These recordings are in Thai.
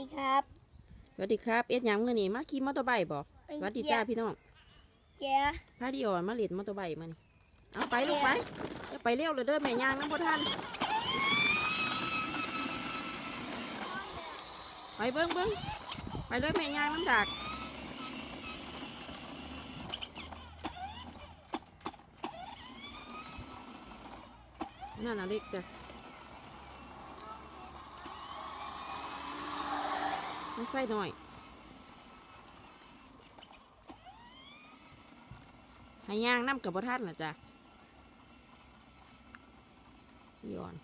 ดีครับสวัสดีครับเอ็ดหยังมื้อนี้มาขี่มอเตอร์ไบค์บ่สวัสดีจ้าพี่น้องแย่พาดิออนมาเล่นมอเตอร์ไบค์มานี่เอาไปลูกไปจะไปเร็วเลยเด้อแม่ย่างน้ำบ่ทันไปเบิ้งเบิ้งไปเลยแม่ย่างน้ำดักนั่นน่ะเล็กจ้ะ ไม่ใส่หน่อยให้ย่างน้ำกับบ่ท่านะจ๊ะย้อน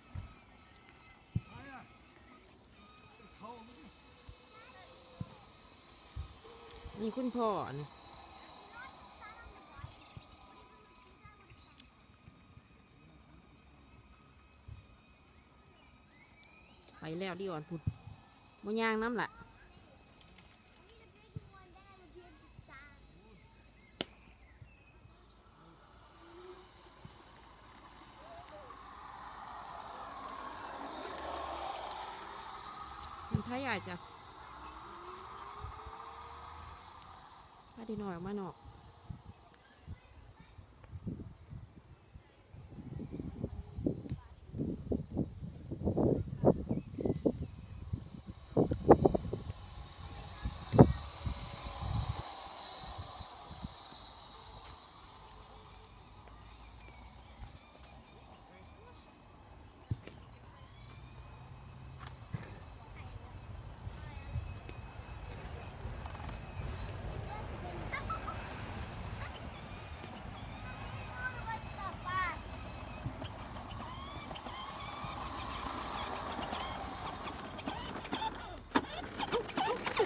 นี่คุณพ่อนี่ไปแล้วดิอ่อนพุ่นบ่ย่างน้ำละ มันท้ายใหญ่จะพาดีหน่อยออกมาหนอก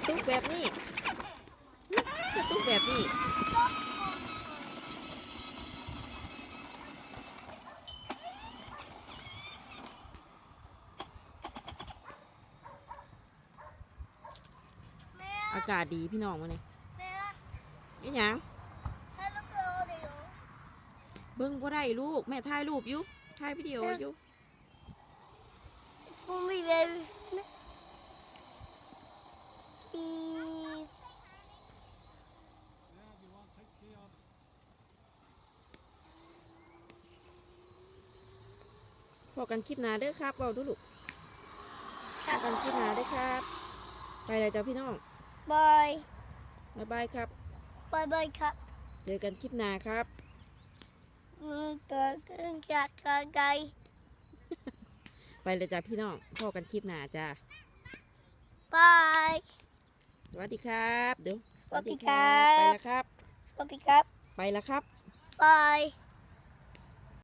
ตุกแบบนี้กระตุกแบบนี้อากาศดีพี่น้องมาเนี่ยแม่ไอ้ยังเกลือเดียวเบิ้งบ่ได้ลูก แม่ถ่ายรูปอยู่ถ่ายวิดีโออยู่ ผมมีเลยอี พอกันคลิปหนาเด้อครับเบาดูลูกพอกันคลิปหนาเด้อครับ ไปเลยจ้าพี่น้องบายบ๊ายบายครับบายบายครับ เจอกันคลิปหนาครับมือเกิดขึ้นจากกาไกไปเลยจ้าพี่น้องพอกันคลิปหนาจ้าบายสวัสดีครับเดี๋ยวสวัสดีครับ ไปแล้วครับสวัสดีครับ ไปแล้วครับบาย